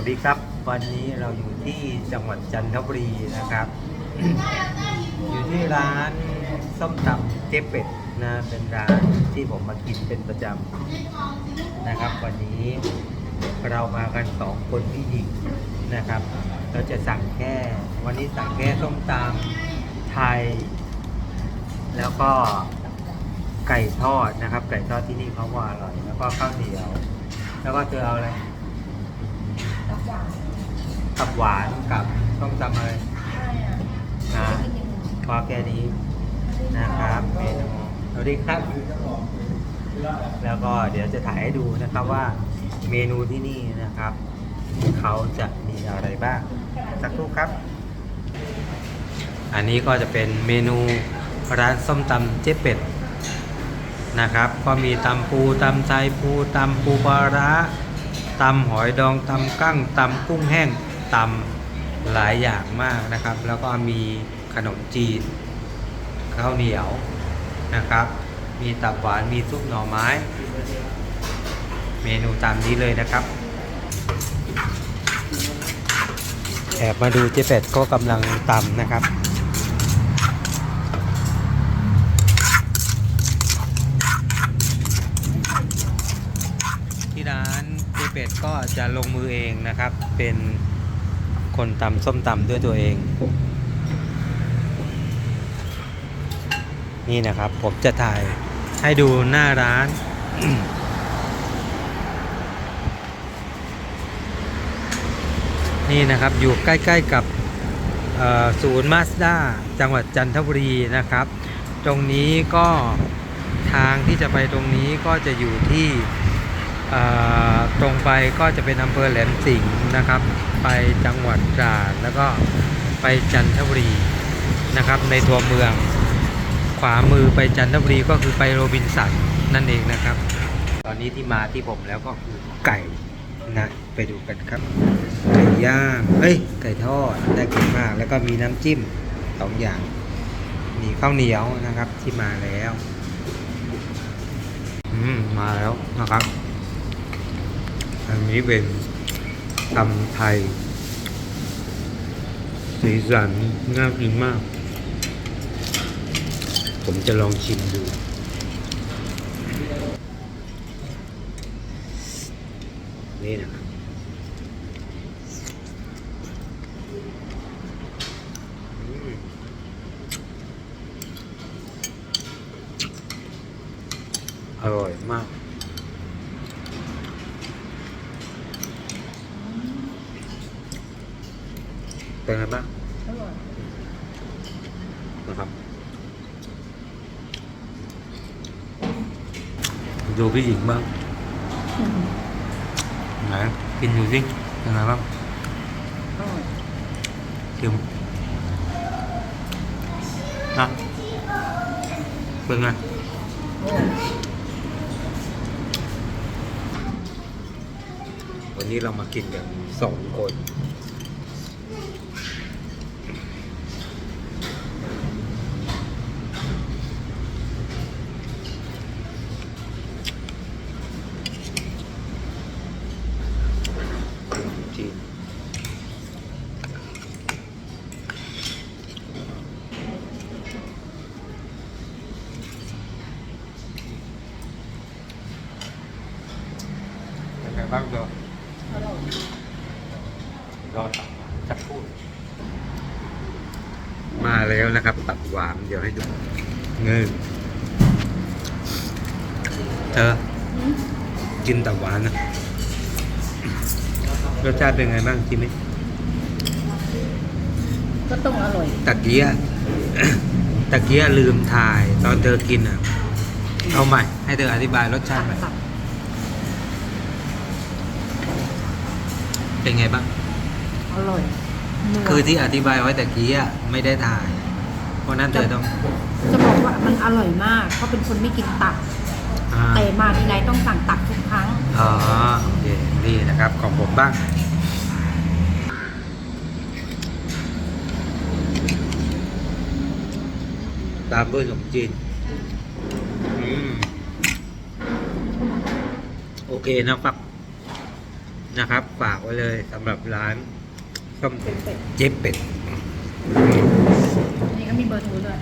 วัสดีครับ วันนี้เราอยู่ที่จังหวัดจันทบุรีนะครับ อยู่ที่ร้านส้มตำเจ๊เป็ดนะเป็นร้านที่ผมมากินเป็นประจำนะครับ วันนี้เรามากันสองคนพี่หญิงนะครับ เราจะสั่งแค่วันนี้สั่งแค่ส้มตำไทย แล้วก็ไก่ทอดนะครับ ไก่ทอดที่นี่เขาว่าอร่อย แล้วก็ข้าวเหนียว แล้วก็เธอเอาอะไร กับหวานกับต้มตำอะไรนะพอแค่นี้นะครับเมนูสวัสดีครับ แล้วก็เดี๋ยวจะถ่ายให้ดูนะครับว่าเมนูที่นี่นะครับ เขาจะมีอะไรบ้าง สักครู่ครับ อันนี้ก็จะเป็นเมนูร้านส้มตำเจ๊เป็ดนะครับ ก็มีตำปูตำไทยปูตำปูปลาร้าตำหอยดองตำกั้งตำกุ้งแห้ง ตำหลายอย่างมากนะครับ แล้วก็มีขนมจีนข้าวเหนียวนะครับ มีตับหวานมีซุปหน่อไม้ เมนูตามนี้เลยนะครับแอบมาดูเจ๊เป็ดก็กำลังตำนะครับที่ร้านเจ๊เป็ดก็จะลงมือเองนะครับเป็น คนตำส้มตำด้วยตัวเอง นี่นะครับ ผมจะถ่ายให้ดูหน้าร้านนี่นะครับอยู่ใกล้ๆกับศูนย์มาสด้าจังหวัดจันทบุรีนะครับ ตรงนี้ก็ทางที่จะไปตรงนี้ก็จะอยู่ที่ ตรงไปก็จะเป็นอำเภอแหลมสิงห์นะครับ ไปจังหวัดตราดแล้วก็ไปจันทบุรีนะครับในตัวเมือง ขวามือไปจันทบุรีก็คือไปโรบินสันนั่นเองนะครับ ตอนนี้ที่มาที่ผมแล้วก็คือไก่นะไปดูกันครับ ไก่ย่างเอ้ยไก่ทอดได้กินมากแล้วก็มีน้ำจิ้มสองอย่าง มีข้าวเหนียวนะครับที่มาแล้ว อืมมาแล้วนะครับ อันนี้เป็นตำไทย สีสันน่ากินมาก ผมจะลองชิมดูนี่นะครับอืมอร่อยมาก เป็นไงบ้างนะครับ ดูพี่หญิงบ้างไหนกินดูสิเป็นไงบ้างชิมนะเป็นไงวันนี้เรามากินกันสองคน บ้างเดี๋ยวรอตัดสักครู่มาแล้วนะครับ ตัดหวานเดี๋ยวให้ดูเงินเธอกินตับหวานนะรสชาติเป็นไงบ้างจิมมี่ก็ต้องอร่อยตะเกียตะเกียลืมถ่าย ตอนเธอกินอะ เอาใหม่ ให้เธออธิบายรสชาติใหม่ ตับ เป็นไงบ้าง อร่อยนัวคือที่อธิบายไว้ตะเกียไม่ได้ถ่าย เพราะนั้นเธอต้องจะบอกว่ามันอร่อยมากเพราะเป็นคนไม่กินตับ อ่าแต่มาทีไรต้องสั่งตับทุกครั้ง อ๋อโอเคนี่นะครับของผมบ้าง ตามด้วยขนมจีนอืมโอเคนะครับ นะครับ ฝากไว้เลยสำหรับร้านส้มเป็นเป็ดเจ๊เป็ด นี่ก็มีเบอร์โทรด้วย